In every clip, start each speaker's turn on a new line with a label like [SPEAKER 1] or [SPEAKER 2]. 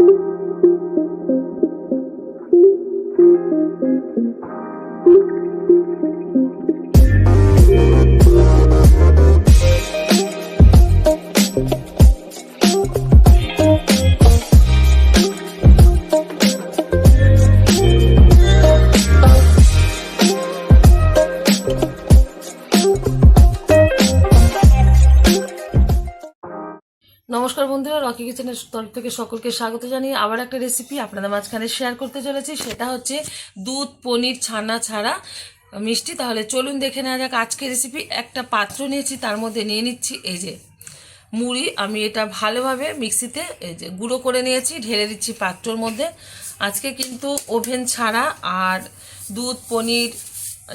[SPEAKER 1] Thank you. নমস্কার বন্ধুরা, Rocky কিচেনের তরফ থেকে সকলকে স্বাগত জানিয়ে আবার একটা রেসিপি আপনাদের মাঝখানে শেয়ার করতে চলেছি। সেটা হচ্ছে দুধ পনির ছানা ছাড়া মিষ্টি। তাহলে চলুন দেখে নেওয়া যাক আজকে রেসিপি একটা পাত্র নিয়েছি, তার মধ্যে নিয়ে নিচ্ছি এই যে মুড়ি। আমি এটা ভালোভাবে মিক্সিতে এই যে গুঁড়ো করে নিয়েছি, ঢেলে দিচ্ছি পাত্রর মধ্যে। আজকে কিন্তু ওভেন ছাড়া আর দুধ পনির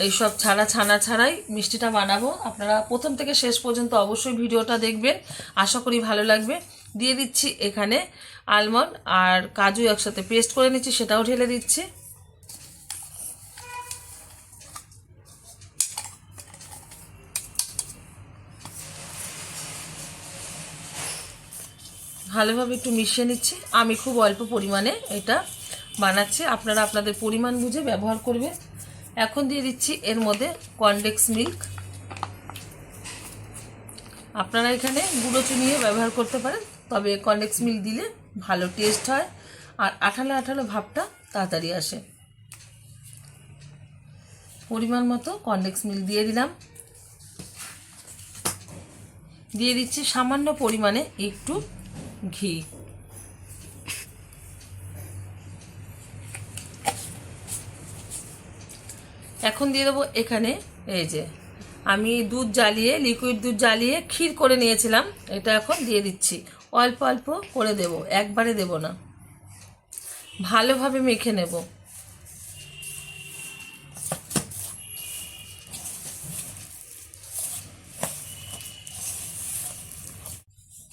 [SPEAKER 1] এইসব ছাড়া ছানা ছাড়াই মিষ্টিটা বানাবো। আপনারা প্রথম থেকে শেষ পর্যন্ত অবশ্যই ভিডিওটা দেখবেন। আশা করি ভালো লাগবে। দিয়ে দিচ্ছি এখানে আলমন্ড আর কাজু একসাথে পেস্ট করে নিচ্ছি, সেটাও ঢেলে দিচ্ছি। ভালোভাবে একটু মিশিয়ে নিচ্ছি। আমি খুব অল্প পরিমাণে এটা বানাচ্ছি। আপনারা আপনাদের পরিমাণ বুঝে ব্যবহার করবেন। এখন দিয়ে দিচ্ছি এর মধ্যে কনডেক্স মিল্ক। আপনারা এখানে গুঁড়ো চুনিয়ে ব্যবহার করতে পারেন, তবে কনডেক্স মিল্ক দিলে ভালো টেস্ট হয় আর আঠালো আঠালো ভাবটা তাড়াতাড়ি আসে। পরিমাণ মতো কনডেক্স মিল্ক দিয়ে দিলাম। দিয়ে দিচ্ছি সামান্য পরিমাণে একটু ঘি। এখন দিয়ে দেবো এখানে, এই যে, আমি দুধ জ্বালিয়ে লিকুইড দুধ জ্বালিয়ে ক্ষীর করে নিয়েছিলাম, এটা এখন দিয়ে দিচ্ছি। অল্প অল্প করে দেব, একবারে দেব না। ভালোভাবে মেখে নেব।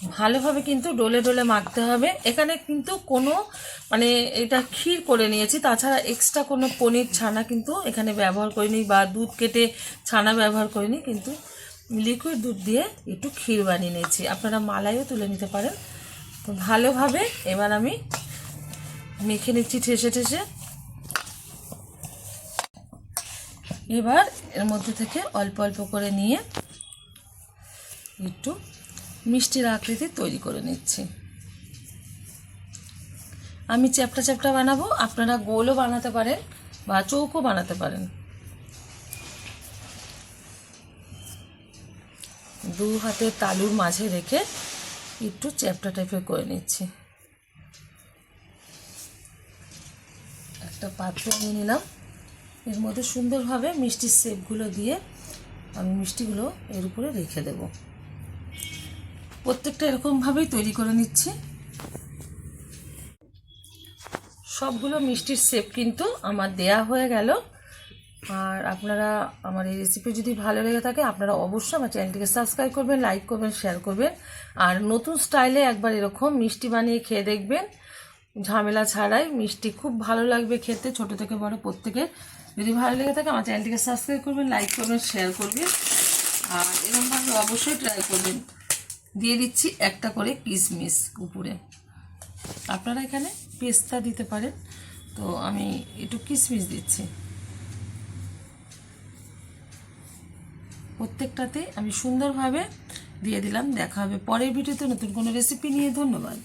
[SPEAKER 1] ভালোভাবে কিন্তু ডোলে ডোলে মাখতে হবে। এখানে কিন্তু কোনো মানে এটা ক্ষীর করে নিয়েছি। তাছাড়া এক্সট্রা কোনো পনির ছানা কিন্তু এখানে ব্যবহার করিনি বা দুধ কেটে ছানা ব্যবহার করিনি, কিন্তু লিকুইড দুধ দিয়ে একটু ক্ষীর বানিয়ে নিয়েছি। আপনারা মালাইও তুলে নিতে পারেন। তো ভালোভাবে এবার আমি মেখে নিচ্ছি ঠেসে ঠেসে। এবার এর মধ্যে থেকে অল্প অল্প করে নিয়ে একটু মিষ্টির আকৃতি তৈরি করে নিচ্ছি। আমি চ্যাপটা চ্যাপটা বানাবো, আপনারা গোলও বানাতে পারেন বা চৌকো বানাতে পারেন। দু হাতে তালুর মাঝে রেখে একটু চ্যাপটা টাইপের করে নিচ্ছি। একটা পাত্র নিয়ে নিলাম। এর মধ্যে সুন্দরভাবে মিষ্টির শেপগুলো দিয়ে আমি মিষ্টিগুলো এর উপরে রেখে দেবো। প্রত্যেকটা এরকমভাবেই তৈরি করে নিচ্ছি। সবগুলো মিষ্টির শেপ কিন্তু আমার দেয়া হয়ে গেল। আর আপনারা আমার এই রেসিপি যদি ভালো লেগে থাকে, আপনারা অবশ্যই আমার চ্যানেলটিকে সাবস্ক্রাইব করবেন লাইক করবেন শেয়ার করবেন। আর নতুন স্টাইলে একবার এরকম মিষ্টি বানিয়ে খেয়ে দেখবেন। ঝামেলা ছাড়াই মিষ্টি খুব ভালো লাগবে খেতে, ছোট থেকে বড় প্রত্যেকের। যদি ভালো লেগে থাকে, আমার চ্যানেলটিকে সাবস্ক্রাইব করবেন লাইক করবেন শেয়ার করবেন। আর এরকমভাবে অবশ্যই ট্রাই করবেন। দিয়ে দিচ্ছি একটা করে কিশমিশ উপরে। আপনারা এখানে পেস্তা দিতে পারেন। তো আমি একটু কিশমিশ দিচ্ছি। প্রত্যেকটাতে আমি সুন্দরভাবে দিয়ে দিলাম। দেখা হবে পরের ভিডিওতে নতুন কোনো রেসিপি নিয়ে। ধন্যবাদ।